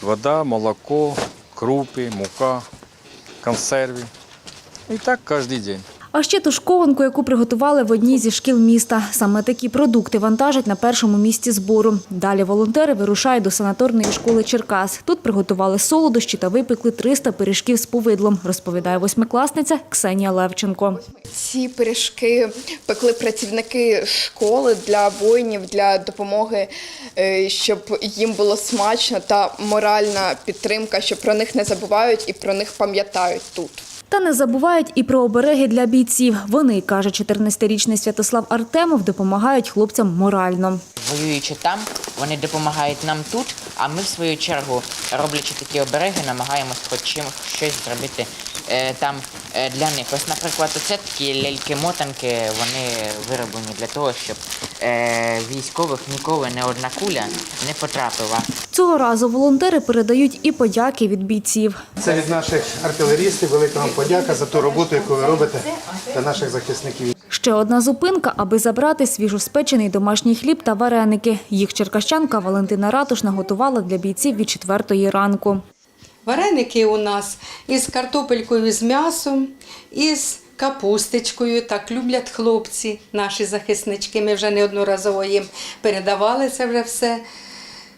Вода, молоко, крупи, мука, консерви. И так каждый день. А ще тушкованку, яку приготували в одній зі шкіл міста. Саме такі продукти вантажать на першому місці збору. Далі волонтери вирушають до санаторної школи Черкас. Тут приготували солодощі та випекли 300 пиріжків з повидлом, розповідає восьмикласниця Ксенія Левченко. Ці пиріжки пекли працівники школи для воїнів, для допомоги, е, щоб їм було смачно та моральна підтримка, що про них не забувають і про них пам'ятають тут. Та не забувають і про обереги для бійців. Вони, каже 14-річний Святослав Артемов, допомагають хлопцям морально. воюючи там, вони допомагають нам тут, а ми в свою чергу, роблячи такі обереги, намагаємось хоч чим щось зробити е, там е, для них. Ось, наприклад, оце такі ляльки-мотанки, вони вироблені для того, щоб е, військових ніколи не одна куля не потрапила. Цього разу волонтери передають і подяки від бійців. Це від наших артилерістів. Велика вам подяка за ту роботу, яку ви робите для наших захисників. Ще одна зупинка, аби забрати свіжоспечений домашній хліб та вареники. Їх черкащанка Валентина Ратушна готувала для бійців від четвертої ранку. Вареники у нас із картопелькою з м'ясом, із капусточкою. Так люблять хлопці, наші захиснички. Ми вже неодноразово їм передавали це вже все.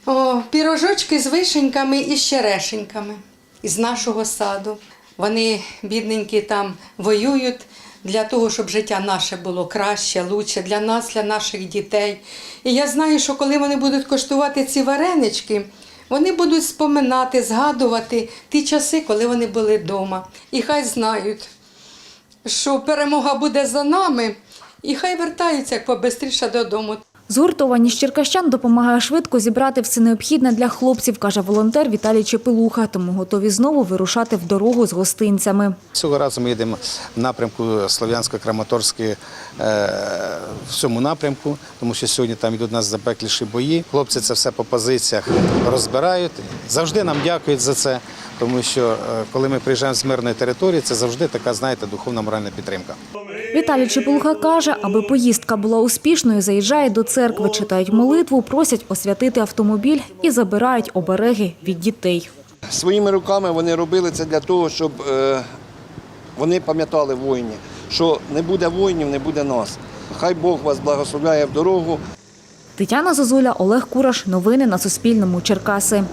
О, пірожочки з вишеньками і з черешеньками із нашого саду. Вони, бідненькі, там воюють для того, щоб життя наше було краще, лучше для нас, для наших дітей. І я знаю, що коли вони будуть коштувати ці варенички, вони будуть споминати, згадувати ті часи, коли вони були вдома. І хай знають, що перемога буде за нами, і хай вертаються як побистріше додому. Згуртованість черкащан допомагає швидко зібрати все необхідне для хлопців, каже волонтер Віталій Чепелуха, тому готові знову вирушати в дорогу з гостинцями. Цього разу ми їдемо в напрямку Слов'янсько-Краматорської е, в цьому напрямку, тому що сьогодні там йдуть у нас запекліші бої. Хлопці це все по позиціях розбирають. Завжди нам дякують за це, тому що е, коли ми приїжджаємо з мирної території, це завжди така, знаєте, духовна моральна підтримка. Віталій Чепелуха каже, аби поїздка була успішною, заїжджає до церкви, читають молитву, просять освятити автомобіль і забирають обереги від дітей. Своїми руками вони робили це для того, щоб е, вони пам'ятали воїнів, що не буде воїнів, не буде нас. Хай Бог вас благословляє в дорогу. Тетяна Зозуля, Олег Кураш. Новини на Суспільному. Черкаси.